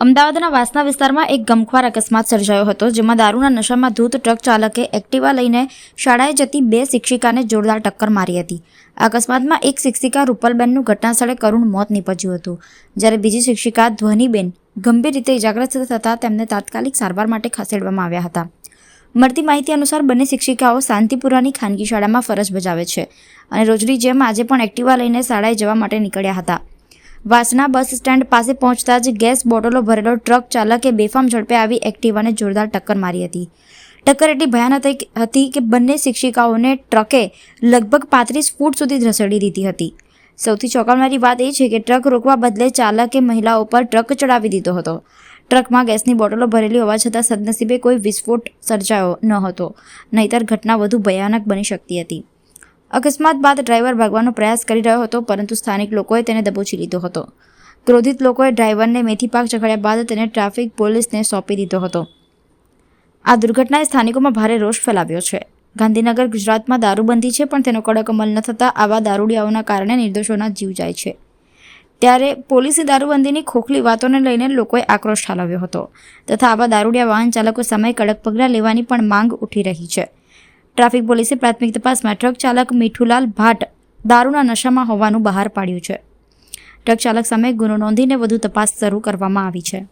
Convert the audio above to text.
અમદાવાદના વાસના વિસ્તારમાં એક ગમખ્વાર અકસ્માત સર્જાયો હતો, જેમાં દારૂના નશામાં ધૂત ટ્રક ચાલકે એક્ટિવા લઈને શાળાએ જતી બે શિક્ષિકાને જોરદાર ટક્કર મારી હતી. આ અકસ્માતમાં એક શિક્ષિકા રૂપલબેનનું ઘટનાસ્થળે કરુણ મોત નીપજ્યું હતું. જ્યારે બીજી શિક્ષિકા ધ્વનિબેન ગંભીર રીતે ઇજાગ્રસ્ત થતાં તેમને તાત્કાલિક સારવાર માટે ખસેડવામાં આવ્યા હતા. મળતી માહિતી અનુસાર બંને શિક્ષિકાઓ શાંતિપુરાની ખાનગી શાળામાં ફરજ બજાવે છે અને રોજની જેમ આજે પણ એક્ટિવા લઈને શાળાએ જવા માટે નીકળ્યા હતા. વાસના બસ સ્ટેન્ડ પાસે પહોંચતા જ ગેસ બોટલો ભરેલો ટ્રક ચાલકે બેફામ ઝડપે આવી એક્ટિવાને જોરદાર ટક્કર મારી હતી. ટક્કર એટલી ભયાનક હતી કે બંને શિક્ષિકાઓને ટ્રકે લગભગ પાંત્રીસ ફૂટ સુધી ધસેડી દીધી હતી. સૌથી ચોંકાવનારી વાત એ છે કે ટ્રક રોકવા બદલે ચાલકે મહિલાઓ પર ટ્રક ચડાવી દીધો હતો. ટ્રકમાં ગેસની બોટલો ભરેલી હોવા છતાં સદનસીબે કોઈ વિસ્ફોટ સર્જાયો ન હતો. નહીતર ઘટના વધુ ભયાનક બની શકતી હતી. અકસ્માત બાદ ડ્રાઈવર ભાગવાનો પ્રયાસ કરી રહ્યો હતો, પરંતુ સ્થાનિક લોકોએ તેને દબોચી લીધો હતો. ક્રોધિત લોકોએ ડ્રાઈવરને મેથી પાક ચખાડ્યા બાદ તેને ટ્રાફિક પોલીસને સોંપી દીધો હતો. આ દુર્ઘટનાએ સ્થાનિકોમાં ભારે રોષ ફેલાવ્યો છે. ગાંધીનગર ગુજરાતમાં દારૂબંધી છે, પણ તેનો કડક અમલ ન થતાં આવા દારૂડિયાઓના કારણે નિર્દોષોના જીવ જાય છે. ત્યારે પોલીસે દારૂબંધીની ખોખલી વાતોને લઈને લોકોએ આક્રોશ ઠાલવ્યો હતો, તથા આવા દારૂડિયા વાહન ચાલકો સામે કડક પગલાં લેવાની પણ માંગ ઉઠી રહી છે. ટ્રાફિક પોલીસે પ્રાથમિક તપાસમાં ટ્રક ચાલક મીઠુલાલ ભાટ દારૂના નશામાં હોવાનું બહાર પાડ્યું છે. ટ્રક ચાલક સામે ગુનો નોંધીને વધુ તપાસ શરૂ કરવામાં આવી છે.